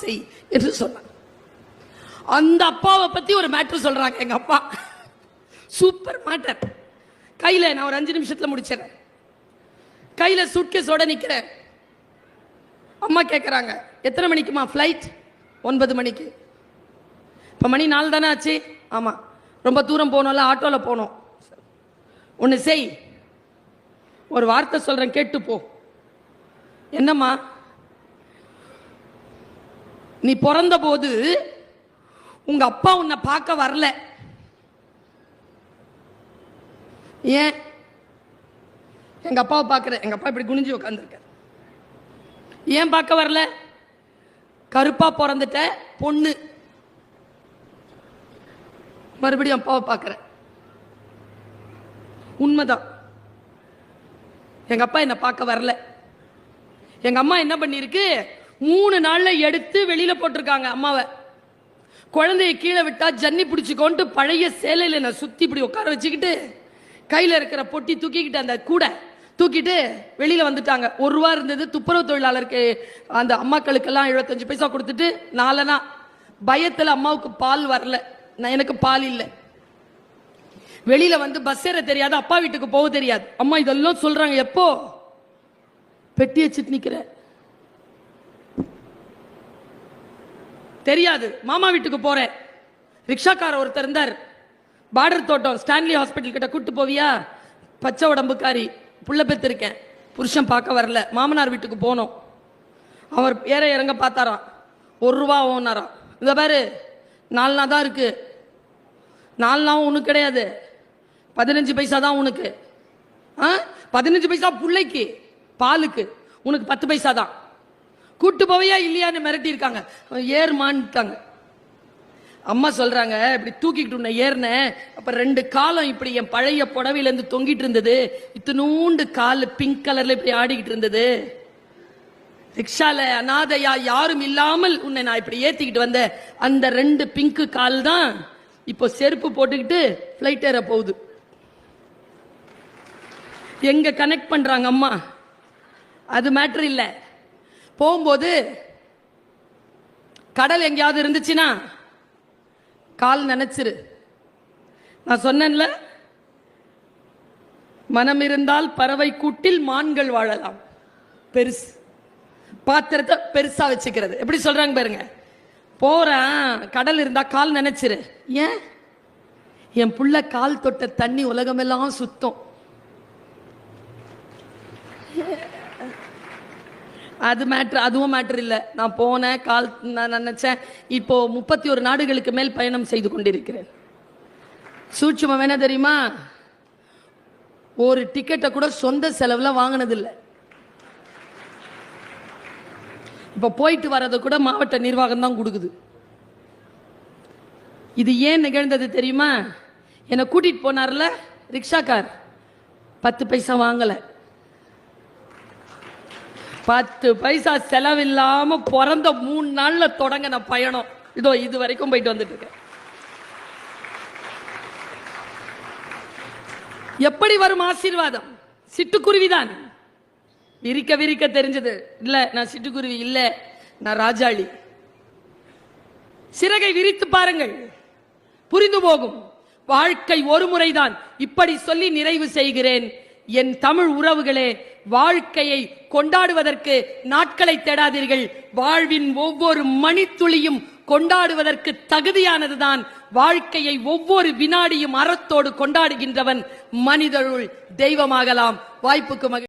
செய் என்று சொன்னார். அந்த அப்பாவை பத்தி ஒரு மேட்ரு சொல்றாங்க எங்க அப்பா. சூப்பர் மேட்டர் கையில நான் ஒரு அஞ்சு நிமிஷத்துல முடிச்சிடறேன். கையில சூட்கேஸோட நிக்கிறேன். அம்மா கேட்குறாங்க எத்தனை மணிக்குமா ஃப்ளைட் ஒன்பது மணிக்கு. இப்போ மணி நாலு தானே ஆச்சு? ஆமாம் ரொம்ப தூரம் போகணும்ல ஆட்டோவில் போகணும். ஒன்று செய். ஒரு வார்த்தை சொல்கிறேன் கேட்டு போ. என்னம்மா? நீ பிறந்த போது உங்க அப்பா உன்னை பார்க்க வரல. ஏன்? எங்க அப்பாவை பார்க்குறேன். எங்க அப்பா இப்படி குனிஞ்சு உட்காந்துருக்கார் ஏன் பார்க்க வரல? கருப்பா பிறந்துட்ட பொண்ணு. மறுபடியும் அப்பாவை பார்க்குறேன். உண்மைதான். எங்க அப்பா என்னை பார்க்க வரல. எங்க அம்மா என்ன பண்ணியிருக்கு? மூணு நாளில் எடுத்து வெளியில் போட்டிருக்காங்க அம்மாவை. குழந்தைய கீழே விட்டால் ஜன்னி பிடிச்சிக்கோன்ட்டு பழைய சேலையில் நான் சுற்றி இப்படி உட்கார வச்சுக்கிட்டு கையில் இருக்கிற பொட்டி தூக்கிக்கிட்டு அந்த கூடை தூக்கிட்டு வெளியில் வந்துட்டாங்க. ஒரு ரூபா இருந்தது துப்புரவு தொழிலாளருக்கு அந்த அம்மாக்களுக்கெல்லாம் எழுபத்தஞ்சு பைசா கொடுத்துட்டு நாலனா பயத்தில் அம்மாவுக்கு பால் வரல. நான் எனக்கு பால் இல்லை. வெளியில் வந்து பஸ் ஏற தெரியாது அப்பா வீட்டுக்கு போக தெரியாது. அம்மா இதெல்லாம் சொல்கிறாங்க எப்போ? பெட்டி வச்சுட்டு நிற்கிறேன் தெரியாது. மாமா வீட்டுக்கு போறேன். ரிக்ஷாக்கார ஒருத்தர் இருந்தார். பார்டர் தோட்டம் ஸ்டான்லி ஹாஸ்பிட்டல் கிட்ட கூட்டு போவியா? பச்சை உடம்புக்காரி புள்ள பெற்றிருக்கேன் புருஷன் பார்க்க வரல. மாமனார் வீட்டுக்கு போனோம். அவர் ஏற இறங்க பார்த்தாராம். ஒரு ரூபா ஓனாராம். இந்த பாரு நாலு நாள் தான் இருக்கு. நாலு நாள் உனக்கு கிடையாது. பதினஞ்சு பைசா தான் உனக்கு. ஆ? பதினஞ்சு பைசா பிள்ளைக்கு பாலுக்கு. உனக்கு பத்து பைசா தான். கூட்டு போவையா இல்லையான்னு மிரட்டியிருக்காங்க. ஏறுமான்ட்டாங்க. அம்மா சொல்றாங்க இப்படி தூக்கிக்கிட்டு உன்னை ஏறினேன். அப்ப ரெண்டு காலம் இப்படி என் பழைய புடவையில இருந்து தொங்கிட்டு இருந்தது. இத்தினூண்டு கால் பிங்க் கலர்ல இப்படி ஆடிக்கிட்டு இருந்தது. ரிக்ஷால அனாதையா யாரும் இல்லாமல் உன்னை நான் இப்படி ஏத்திக்கிட்டு வந்தேன். அந்த ரெண்டு பிங்க் கால் தான் இப்போ செருப்பு போட்டுக்கிட்டு ஃப்ளைட் ஏற போகுது. எங்க கனெக்ட் பண்றாங்க அம்மா? அது மேட்ரு இல்லை. போகும்போது கடல் எங்கேயாவது இருந்துச்சுன்னா கால் நினைச்சிரு. நான் சொன்னேன்ல மனம் இருந்தால் பறவை கூட்டில் மான்கள் வாழலாம். பெருசு. பாத்திரத்தை பெருசா வச்சுக்கிறது. எப்படி சொல்றாங்க பாருங்க. போறேன் கடல் இருந்தா கால் நினைச்சிரு. ஏன்? என் புள்ள கால் தொட்ட தண்ணி உலகமெல்லாம் சுத்தம். அது மேட்ரு அதுவும் மேட்ரு இல்லை. நான் போனேன் கால் நான் நினைச்சேன் இப்போ முப்பத்தி ஒரு நாடுகளுக்கு மேல் பயணம் செய்து கொண்டிருக்கிறேன். சூட்சமம் என்ன தெரியுமா? ஒரு டிக்கெட்டை கூட சொந்த செலவில் வாங்கினதில்லை. இப்போ போயிட்டு வர்றதை கூட மாவட்ட நிர்வாகம் தான் கொடுக்குது. இது ஏன் நிகழ்ந்தது தெரியுமா? என்னை கூட்டிகிட்டு போனார்ல ரிக்ஷாக்கார். பத்து பைசா வாங்கலை. பத்து பைசா செலவில்லாம பிறந்த மூணு நாள்ல தொடங்கின பயணம். இதோ இது வரைக்கும் போயிட்டு வந்துட்டு இருக்கேன். எப்படி வரும் ஆசீர்வாதம்? சிட்டுக்குருவிதான் விரிக்க விரிக்க தெரிஞ்சது. இல்ல நான் சிட்டுக்குருவி இல்ல நான் ராஜாளி. சிறகை விரித்து பாருங்கள். புரிந்து போகும். வாழ்க்கை ஒரு முறைதான். இப்படி சொல்லி நிறைவு செய்கிறேன். என் தமிழ் உறவுகளே வாழ்க்கையை கொண்டாடுவதற்கு நாட்களை தேடாதீர்கள். வாழ்வின் ஒவ்வொரு மணித்துளியும் கொண்டாடுவதற்கு தகுதியானதுதான். வாழ்க்கையை ஒவ்வொரு வினாடியும் அறத்தோடு கொண்டாடுகின்றவன் மனிதருள் தெய்வமாகலாம். வாய்ப்புக்கு மகிழ்